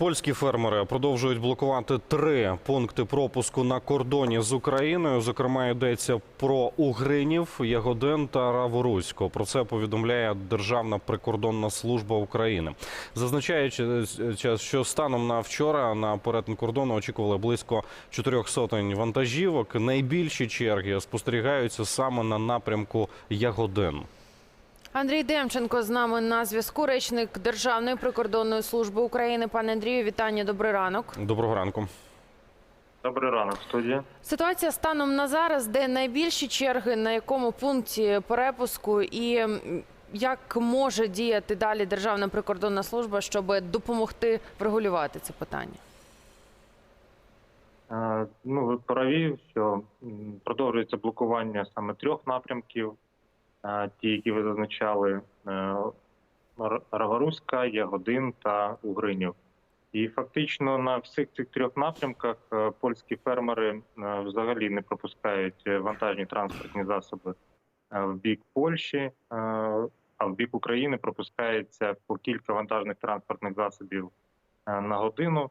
Польські фермери продовжують блокувати три пункти пропуску на кордоні з Україною. Зокрема, йдеться про Угринів, Ягодин та Раворусько. Про це повідомляє Державна прикордонна служба України. Зазначаючи, що станом на вчора на перетин кордону очікували близько чотирьох сотень вантажівок. Найбільші черги спостерігаються саме на напрямку Ягодин. Андрій Демченко з нами на зв'язку. Речник Державної прикордонної служби України. Пане Андрію, вітання. Добрий ранок. Доброго ранку. Добрий ранок, студія. Ситуація станом на зараз, де найбільші черги, на якому пункті перепуску, і як може діяти далі Державна прикордонна служба, щоб допомогти врегулювати це питання? Е, Ну, ви праві, що продовжується блокування саме трьох напрямків, ті, які ви зазначали: е, Р- Раворуська, Ягодин та Угринів. І фактично на всіх цих трьох напрямках е, польські фермери е, взагалі не пропускають вантажні транспортні засоби в бік Польщі, а в бік України пропускається по кілька вантажних транспортних засобів на годину.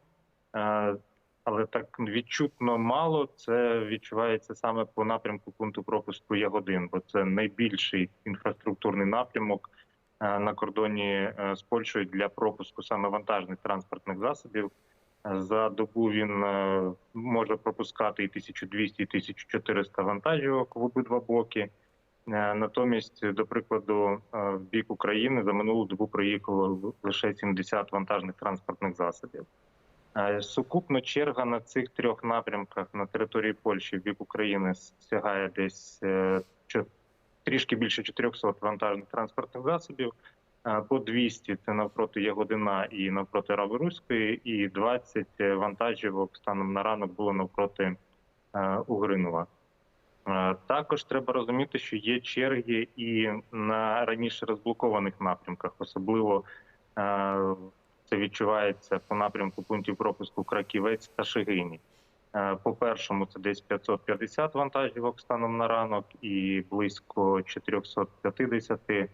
Але так відчутно мало це відчувається саме по напрямку пункту пропуску Ягодин, бо це найбільший інфраструктурний напрямок е, на кордоні е, з Польщею для пропуску саме вантажних транспортних засобів. За добу він е, може пропускати і 1200, і 1400 вантажівок в обидва боки. Натомість, до прикладу, в бік України за минулу добу проїхало лише 70 вантажних транспортних засобів. Е, Сукупно черга на цих трьох напрямках на території Польщі в бік України сягає десь е, трішки більше 400 вантажних транспортних засобів. Е, По 200 це навпроти Ягодина і навпроти Раворуської, і 20 вантажівок станом на ранок було навпроти Угринова. Також треба розуміти, що є черги і на раніше розблокованих напрямках, особливо це відчувається по напрямку пунктів пропуску Краківець та Шигині. Е, По першому це десь 550 вантажівок станом на ранок і близько 450 е,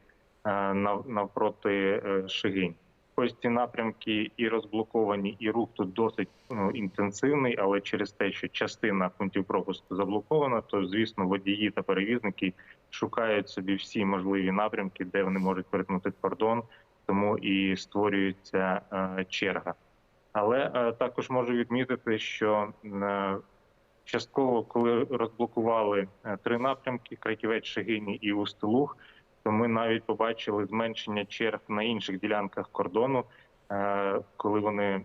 навпроти е, Шигинь. Ось ці напрямки і розблоковані, і рух тут досить ну, інтенсивний, але через те, що частина пунктів пропуску заблокована, то звісно водії та перевізники шукають собі всі можливі напрямки, де вони можуть перетнути кордон, тому і створюється е, черга. Але е, також можу відмітити, що е, частково, коли розблокували три напрямки: Краківець, Шегині і Устилуг, то ми навіть побачили зменшення черг на інших ділянках кордону, коли вони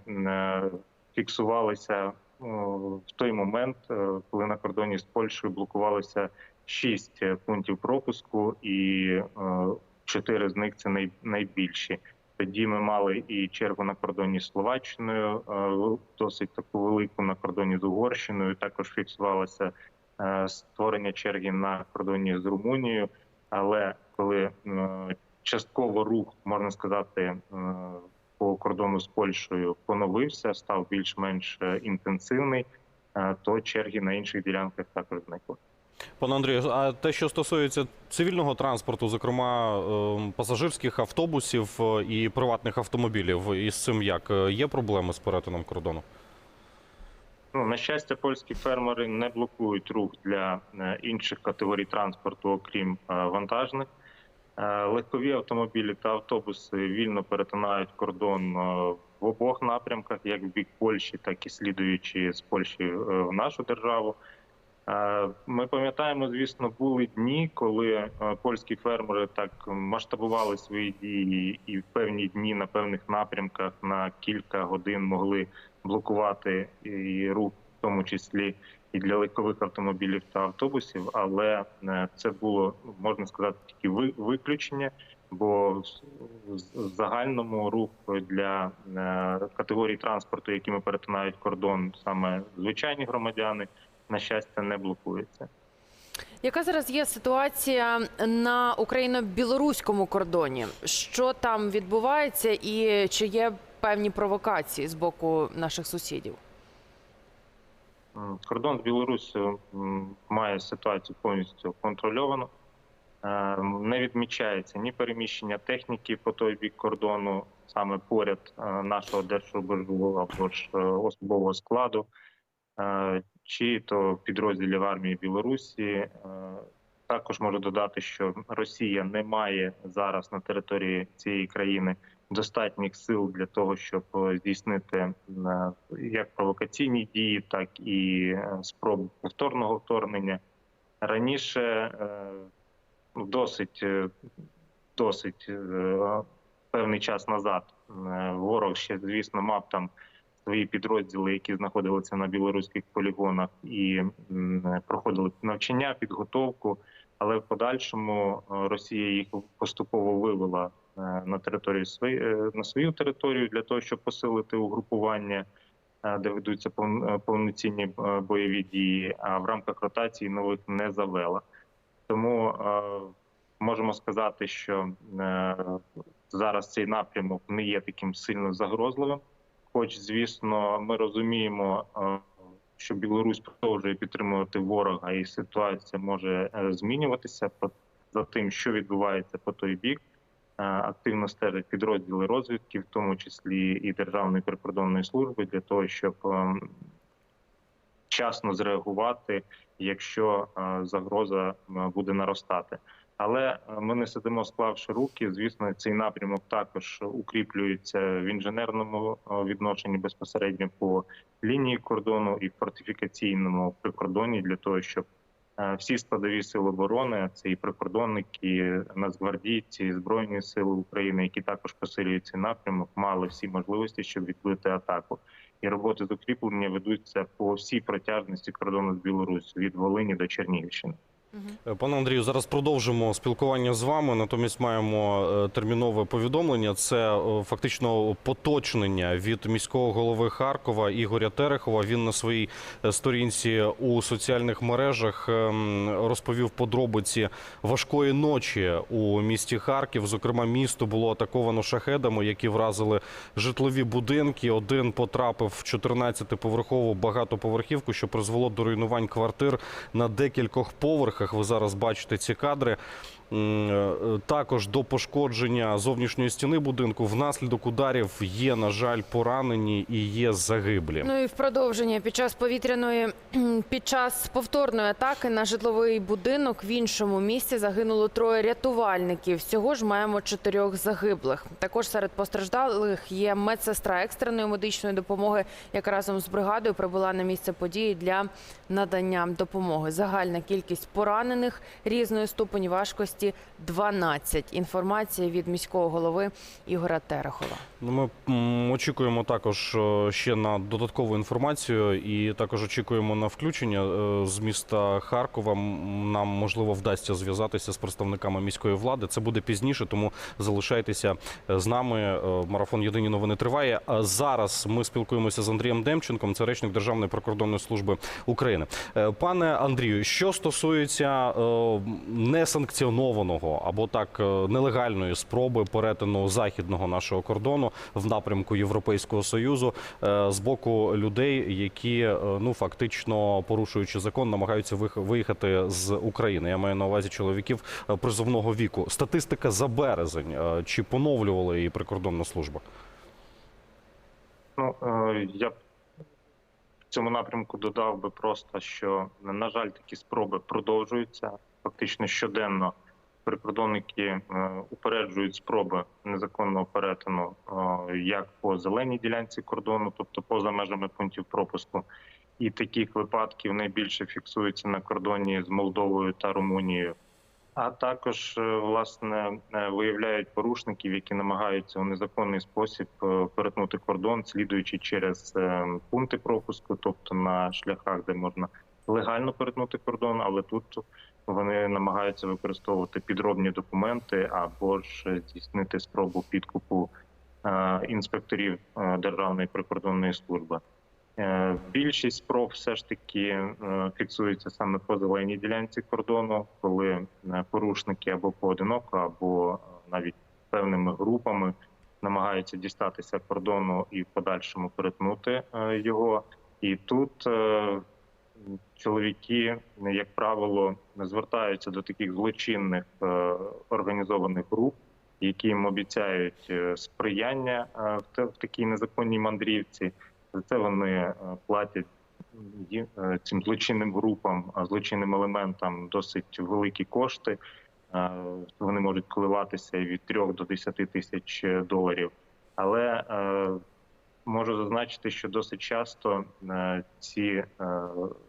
фіксувалися в той момент, коли на кордоні з Польщею блокувалося шість пунктів пропуску, і чотири з них це най- найбільші. Тоді ми мали і чергу на кордоні з Словаччиною, е, досить таку велику на кордоні з Угорщиною. Також фіксувалося е, створення черги на кордоні з Румунією. Але коли е, частково рух, можна сказати, по кордону з Польщею поновився, став більш-менш інтенсивний, то черги на інших ділянках також зникли. Пане Андрію, а те, що стосується цивільного транспорту, зокрема е, пасажирських автобусів е, і приватних автомобілів, із цим як Е, є проблеми з перетином кордону? Ну, на щастя, польські фермери не блокують рух для е, інших категорій транспорту, окрім вантажних. Легкові автомобілі та автобуси вільно перетинають кордон в обох напрямках, як в бік Польщі, так і слідуючи з Польщі в нашу державу. Е, Ми пам'ятаємо, звісно, були дні, коли е, польські фермери так масштабували свої дії, і в певні дні на певних напрямках на кілька годин могли блокувати і рух, в тому числі і для легкових автомобілів та автобусів. Але е, це було можна сказати тільки ви- виключення, бо в загальному рух для категорій транспорту, якими перетинають кордон, саме звичайні громадяни, на щастя, не блокується. Яка зараз є ситуація на україно-білоруському кордоні? Що там відбувається, і чи є певні провокації з боку наших сусідів? Кордон з Білоруссю м, має ситуацію повністю контрольовану. Е, Не відмічається ні переміщення техніки по той бік кордону. саме поряд е, нашого держрубежу або ж е, особового складу, чи то підрозділів армії Білорусі. Е, Також можу додати, що Росія не має зараз на території цієї країни достатніх сил для того, щоб е, здійснити е, як провокаційні дії, так і спроби повторного вторгнення. Раніше ну, досить досить певний час назад ворог ще, звісно, мав там свої підрозділи, які знаходилися на білоруських полігонах і проходили навчання, підготовку. Але в подальшому е, Росія їх поступово вивела е, на територію е, на свою територію для того, щоб посилити угрупування, де ведуться повноцінні бойові дії. А в рамках ротації нових не завела. Тому можемо сказати, що зараз цей напрямок не є таким сильно загрозливим. Хоч, звісно, ми розуміємо, е, що Білорусь продовжує підтримувати ворога, і ситуація може е, змінюватися за тим, що відбувається по той бік. Е, Активно стежать підрозділи розвідки, в тому числі і Державної прикордонної служби, для того, щоб вчасно зреагувати, якщо загроза буде наростати. Але е, ми не сидимо, склавши руки. Звісно, цей напрямок також укріплюється в інженерному е, відношенні безпосередньо по лінії кордону і фортифікаційному прикордоні для того, щоб е, всі складові сили оборони, це і прикордонники, нацгвардійці, збройні сили України, які також посилюють цей напрямок, мали всі можливості, щоб відбити атаку. І роботи з укріплення ведуться по всій протяжності кордону з Білорусі від Волині до Чернігівщини. Е, Пане Андрію, зараз продовжимо спілкування з вами. Натомість маємо е, термінове повідомлення. Це е, фактично поточнення від міського голови Харкова Ігоря Терехова. Він на своїй сторінці у соціальних мережах ем, розповів подробиці важкої ночі у місті Харків. Зокрема, місто було атаковано шахедами, які вразили житлові будинки. Один потрапив в 14-поверхову багатоповерхівку, що призвело до руйнувань квартир на декількох поверхах. Ви зараз бачите ці кадри. Е, Також до пошкодження зовнішньої стіни будинку внаслідок ударів є, на жаль, поранені і є загиблі. Ну і в продовження під час повітряної під час повторної атаки на житловий будинок в іншому місці загинуло троє рятувальників. Всього ж маємо чотирьох загиблих. Також серед постраждалих є медсестра екстреної медичної допомоги, яка разом з бригадою прибула на місце події для надання допомоги. Загальна кількість поранених різної ступені важкості 12. Інформація від міського голови Ігора Терехова. Ну, Ми очікуємо також е, ще на додаткову інформацію, і також очікуємо на включення е, з міста Харкова. Нам можливо вдасться зв'язатися з представниками міської влади. Це буде пізніше, тому залишайтеся е, з нами. Марафон Єдині новини триває. Зараз ми спілкуємося з Андрієм Демченком, це речник Державної прикордонної служби України. Пане Андрію, що стосується е, несанкціонованого або так е, нелегальної спроби перетину західного нашого кордону в напрямку Європейського союзу е, з боку людей, які е, ну фактично порушуючи закон, намагаються виїхати з України. Я маю на увазі чоловіків призовного віку. Статистика за березень чи поновлювала її прикордонна служба? Ну я в цьому напрямку додав би просто, що на жаль, такі спроби продовжуються. Фактично щоденно прикордонники е, упереджують спроби незаконного перетину е, як по зеленій ділянці кордону, тобто поза межами пунктів пропуску. І таких випадків найбільше фіксується на кордоні з Молдовою та Румунією. А також е, власне виявляють порушників, які намагаються у незаконний спосіб перетнути кордон, слідуючи через пункти пропуску, тобто на шляхах, де можна легально перетнути кордон, але тут вони намагаються використовувати підробні документи або ж здійснити спробу підкупу е, інспекторів е, Державної прикордонної служби. Е, Більшість спроб все ж таки фіксується саме по зеленій ділянці кордону, коли порушники або поодиноко, або навіть певними групами намагаються дістатися кордону і в подальшому перетнути його. І тут чоловіки, як правило, звертаються до таких злочинних е, організованих груп, які їм обіцяють е, сприяння е, в такій незаконній мандрівці. За це вони платять цим злочинним групам, злочинним елементам досить великі кошти. Вони можуть коливатися від 3 до 10 тисяч доларів. Але можу зазначити, що досить часто е, ці е,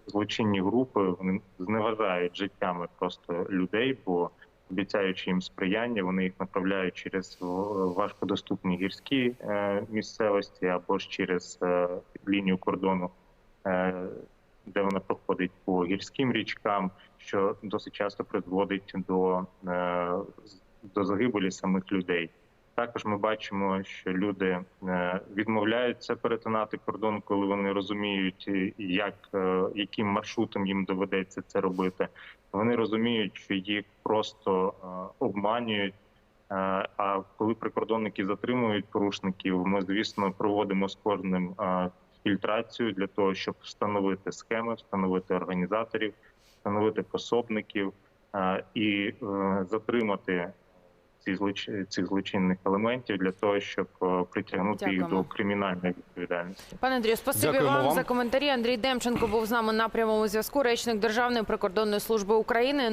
злочинні групи вони зневажають життями просто людей, бо обіцяючи їм сприяння, вони їх направляють через важкодоступні гірські е, місцевості або ж через лінію кордону, де вона проходить по гірським річкам, що досить часто призводить до, до загибелі самих людей. Також ми бачимо, що люди е, відмовляються перетинати кордон, коли вони розуміють, е, як е, яким маршрутом їм доведеться це робити. Вони розуміють, що їх просто обманюють. А коли прикордонники затримують порушників, ми звісно проводимо з кожним фільтрацію для того, щоб встановити схеми, встановити організаторів, встановити пособників і затримати ці злоч... цих злочинних елементів для того, щоб притягнути притягнути їх до кримінальної відповідальності. Пане Андрію, спасибі Дякуємо вам вам. за коментарі. Андрій Демченко був з нами на прямому зв'язку. Речник Державної прикордонної служби України.